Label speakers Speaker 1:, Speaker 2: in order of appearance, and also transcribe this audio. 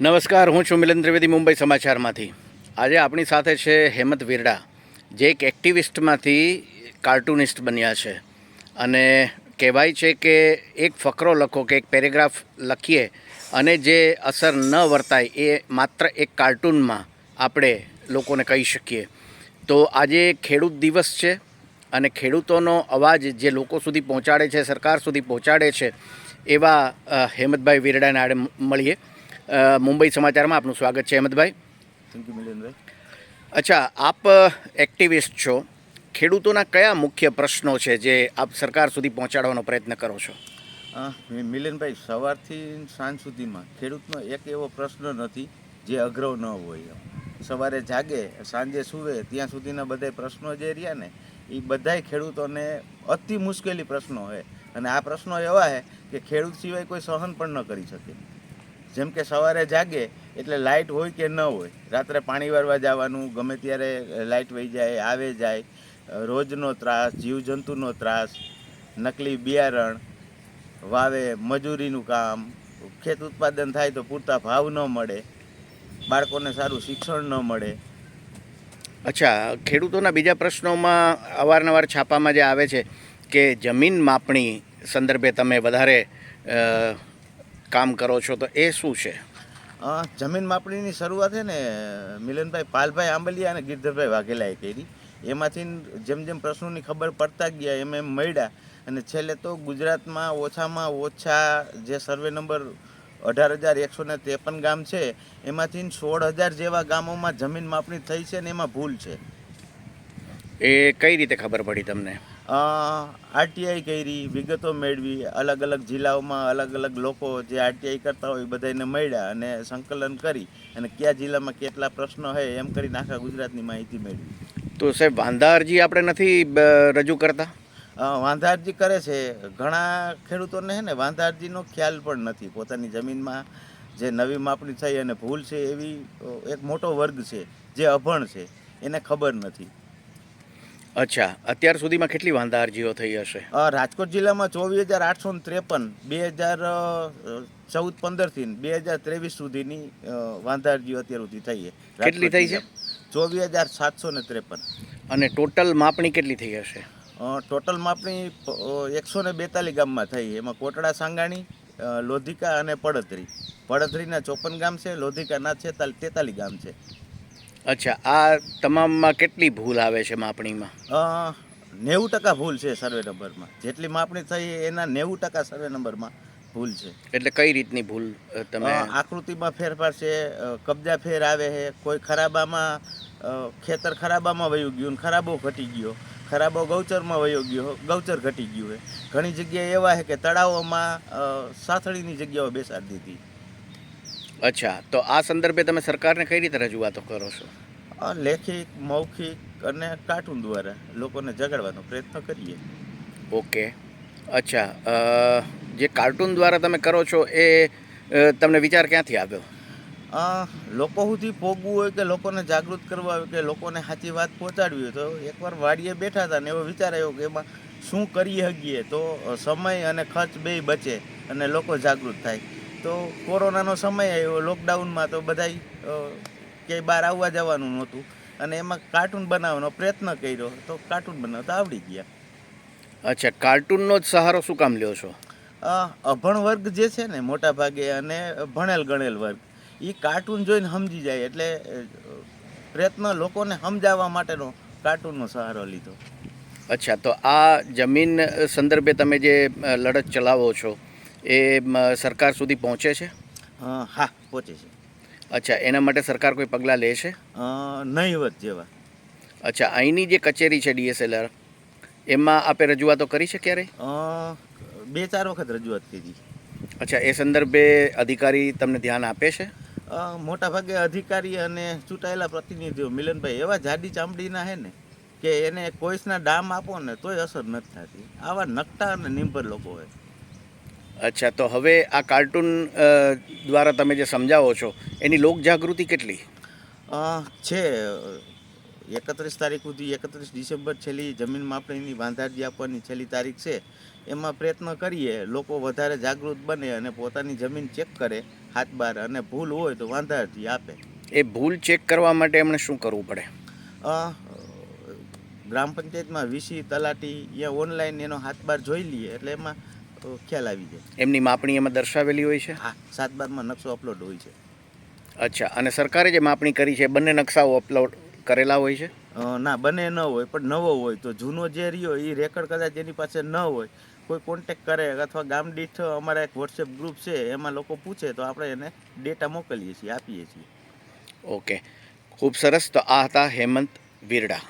Speaker 1: નમસ્કાર, હું છું મિલન ત્રિવેદી, મુંબઈ સમાચારમાંથી. આજે આપણી સાથે છે હેમંત વિરડા, જે એક એક્ટિવિસ્ટમાંથી કાર્ટુનિસ્ટ બન્યા છે. અને કહેવાય છે કે એક ફકરો લખો કે એક પેરેગ્રાફ લખીએ અને જે અસર ન વર્તાય એ માત્ર એક કાર્ટૂનમાં આપણે લોકોને કહી શકીએ. તો આજે ખેડૂત દિવસ છે અને ખેડૂતોનો અવાજ જે લોકો સુધી પહોંચાડે છે, સરકાર સુધી પહોંચાડે છે, એવા હેમંતભાઈ વિરડાને આડે મળીએ. મુંબઈ સમાચારમાં આપનું સ્વાગત છે અહેમદભાઈ.
Speaker 2: થેન્ક યુ મિલિનભાઈ
Speaker 1: અચ્છા આપ એક્ટિવિસ્ટ છો. ખેડૂતોના કયા મુખ્ય પ્રશ્નો છે જે આપ સરકાર સુધી પહોંચાડવાનો પ્રયત્ન કરો છો?
Speaker 2: અ, સવારથી સાંજ સુધીમાં ખેડૂતનો એક એવો પ્રશ્ન નથી જે અઘરો ન હોય. સવારે જાગે સાંજે સૂવે ત્યાં સુધીના બધા પ્રશ્નો જે રહ્યા ને એ બધાય ખેડૂતોને અતિ મુશ્કેલી પ્રશ્નો છે અને આ પ્રશ્નો એવા છે કે ખેડૂત સિવાય કોઈ સહન પણ ન કરી શકે. જેમ કે સવારે જાગે એટલે લાઇટ હોય કે ન હોય, રાત્રે પાણી વારવા જવાનું, ગમે ત્યારે લાઇટ વહી જાય, આવે જાય રોજનો ત્રાસ, જીવજંતુનો ત્રાસ, નકલી બિયારણ, વાવે મજૂરીનું કામ, ખેત ઉત્પાદન થાય તો પૂરતા ભાવ ન મળે, બાળકોને સારું શિક્ષણ ન મળે.
Speaker 1: અચ્છા, ખેડૂતોના બીજા પ્રશ્નોમાં અવારનવાર છાપામાં જે આવે છે કે જમીન માપણી સંદર્ભે તમે વધારે કામ કરો છો તો એ શું છે?
Speaker 2: જમીન માપણીની શરૂઆત છે ને મિલનભાઈ પાલભાઈ આંબલિયા અને ગિરધરભાઈ વાઘેલાએ કરી. એમાંથી જેમ જેમ પ્રશ્નોની ખબર પડતા ગયા એમ એમ મળ્યા. અને છેલ્લે તો ગુજરાતમાં ઓછામાં ઓછા જે સર્વે નંબર અઢાર હજાર એકસો ને ત્રેપન ગામ છે એમાંથી સોળ હજાર જેવા ગામોમાં જમીન માપણી થઈ છે ને એમાં ભૂલ છે.
Speaker 1: એ કઈ રીતે ખબર પડી તમને?
Speaker 2: આરટીઆઈ કરી વિગતો મેળવી અલગ અલગ જિલ્લાઓમાં અલગ અલગ લોકો જે આરટીઆઈ કરતા હોય એ બધાને મળ્યા અને સંકલન કરી અને કયા જિલ્લામાં કેટલા પ્રશ્નો છે એમ કરીને આખા ગુજરાતની માહિતી મેળવી.
Speaker 1: તો સાહેબ વાંધા અરજી આપણે નથી રજૂ કરતા?
Speaker 2: વાંધા અરજી કરે છે. ઘણા ખેડૂતોને છે ને વાંધા અરજીનો ખ્યાલ પણ નથી. પોતાની જમીનમાં જે નવી માપણી થઈ અને ભૂલ છે એવી એક મોટો વર્ગ છે જે અભણ છે એને ખબર નથી.
Speaker 1: અચ્છા અત્યાર સુધીમાં કેટલી વાંધા અરજીઓ થઈ હશે?
Speaker 2: રાજકોટ જિલ્લામાં ચોવીસ હજાર આઠસો ત્રેપન બે હજાર ચૌદ પંદરથી બે હજાર ત્રેવીસ સુધીની વાંધા અરજીઓ અત્યાર સુધી થઈ છે.
Speaker 1: કેટલી થઈ છે?
Speaker 2: ચોવીસ હજાર સાતસો ને ત્રેપન.
Speaker 1: અને ટોટલ માપણી કેટલી થઈ હશે?
Speaker 2: ટોટલ માપણી એકસો ને બેતાલીસ ગામમાં થઈ એમાં કોટડા સાંગાણી લોધિકા અને પડતરી પડતરીના ચોપન ગામ છે લોધિકાના છે તેતાલીસ ગામ છે.
Speaker 1: અચ્છા આ તમામમાં કેટલી ભૂલ આવે છે માપણીમાં?
Speaker 2: નેવું ટકા ભૂલ છે સર્વે નંબરમાં. જેટલી માપણી થઈ એના નેવું ટકા સર્વે નંબરમાં ભૂલ છે.
Speaker 1: એટલે કઈ રીતની ભૂલ તમે
Speaker 2: આકૃતિમાં ફેરફાર છે કબજા ફેર આવે છે કોઈ ખરાબામાં ખેતર ખરાબામાં વયું ગયું ને ખરાબો ઘટી ગયો ખરાબો ગૌચરમાં વયો ગયો ગૌચર ઘટી ગયું છે. ઘણી જગ્યાએ એવા છે કે તળાવોમાં સાથળીની જગ્યાઓ બેસાડી દીધી.
Speaker 1: અચ્છા તો આ સંદર્ભે તમે સરકારને કઈ રીતે રજૂઆતો કરો છો?
Speaker 2: લેખિત મૌખિક અને કાર્ટૂન દ્વારા લોકોને જગાડવાનો પ્રયત્ન કરીએ.
Speaker 1: ઓકે. અચ્છા જે કાર્ટૂન દ્વારા તમે કરો છો એ તમને વિચાર ક્યાંથી આવ્યો?
Speaker 2: લોકો સુધી પોગવું હોય કે લોકોને જાગૃત કરવા હોય કે લોકોને સાચી વાત પહોંચાડવી હોય તો એકવાર વાડીએ બેઠા હતા ને એવો વિચાર આવ્યો કે એમાં શું કરી શકીએ તો સમય અને ખર્ચ બેય બચે અને લોકો જાગૃત થાય. તો કોરોનાનો સમય આવ્યો લોકડાઉનમાં તો બધાય ક્યાંય બહાર આવવા જવાનું નહોતું. અને એમાં કાર્ટૂન બનાવવાનો પ્રયત્ન કર્યો તો કાર્ટૂન બનાવતા આવડી ગયા.
Speaker 1: અચ્છા કાર્ટૂનનો જ સહારો શું કામ લ્યો છો?
Speaker 2: અભણ વર્ગ જે છે ને મોટા ભાગે અને ભણેલ ગણેલ વર્ગ એ કાર્ટૂન જોઈને સમજી જાય એટલે પ્રયત્ન લોકોને સમજાવવા માટેનો કાર્ટૂનનો સહારો લીધો.
Speaker 1: અચ્છા તો આ જમીન સંદર્ભે તમે જે લડત ચલાવો છો એ સરકાર સુધી પહોંચે છે?
Speaker 2: હા પહોંચે છે.
Speaker 1: અચ્છા એના માટે સરકાર કોઈ પગલાં લે છે?
Speaker 2: નહીવત જેવા.
Speaker 1: અચ્છા અહીંની જે કચેરી છે ડીએસએલઆર એમાં આપે રજૂઆતો કરી છે ક્યારે
Speaker 2: બે ચાર વખત રજૂઆત કરી.
Speaker 1: અચ્છા એ સંદર્ભે અધિકારી તમને ધ્યાન આપે છે?
Speaker 2: મોટાભાગે મોટા ભાગે અધિકારી અને ચૂંટાયેલા પ્રતિનિધિઓ મિલનભાઈ એવા જાડી ચામડીના હે ને કે એને કોઈસના ડામ આપો ને તોય અસર નથી થતી. આવા નકટા અને નિંભર લોકો હોય.
Speaker 1: અચ્છા તો હવે આ કાર્ટૂન દ્વારા તમે જે સમજાવો છો એની લોક જાગૃતિ કેટલી
Speaker 2: છે. એકત્રીસ તારીખ સુધી એકત્રીસ ડિસેમ્બર છેલ્લી જમીન માપણીની વાંધારજી આપવાની છેલ્લી તારીખ છે. એમાં પ્રયત્ન કરીએ લોકો વધારે જાગૃત બને અને પોતાની જમીન ચેક કરે હાથ બાર અને ભૂલ હોય તો વાંધાજી આપે.
Speaker 1: એ ભૂલ ચેક કરવા માટે એમણે શું કરવું પડે?
Speaker 2: ગ્રામ પંચાયતમાં વીસી તલાટી યા ઓનલાઈન એનો હાથ બાર જોઈ લઈએ એટલે એમાં અ, ખ્યાલ આવી જાય.
Speaker 1: એમની માપણી એમાં દર્શાવેલી હોય છે?
Speaker 2: હા સાત બારમાં નકશો અપલોડ હોય છે.
Speaker 1: અચ્છા અને સરકારે જે માપણી કરી છે બંને નકશાઓ અપલોડ કરેલા હોય છે?
Speaker 2: ના બંને ન હોય પણ નવો હોય. તો જૂનો જે રહ્યો એ રેકર્ડ કદાચ એની પાસે ન હોય. કોઈ કોન્ટેક કરે અથવા ગામ દીઠ અમારા એક વોટ્સએપ ગ્રુપ છે એમાં લોકો પૂછે તો આપણે એને ડેટા મોકલીએ છીએ આપીએ છીએ.
Speaker 1: ઓકે. ખૂબ સરસ. તો આ હતા હેમંત વિરડા.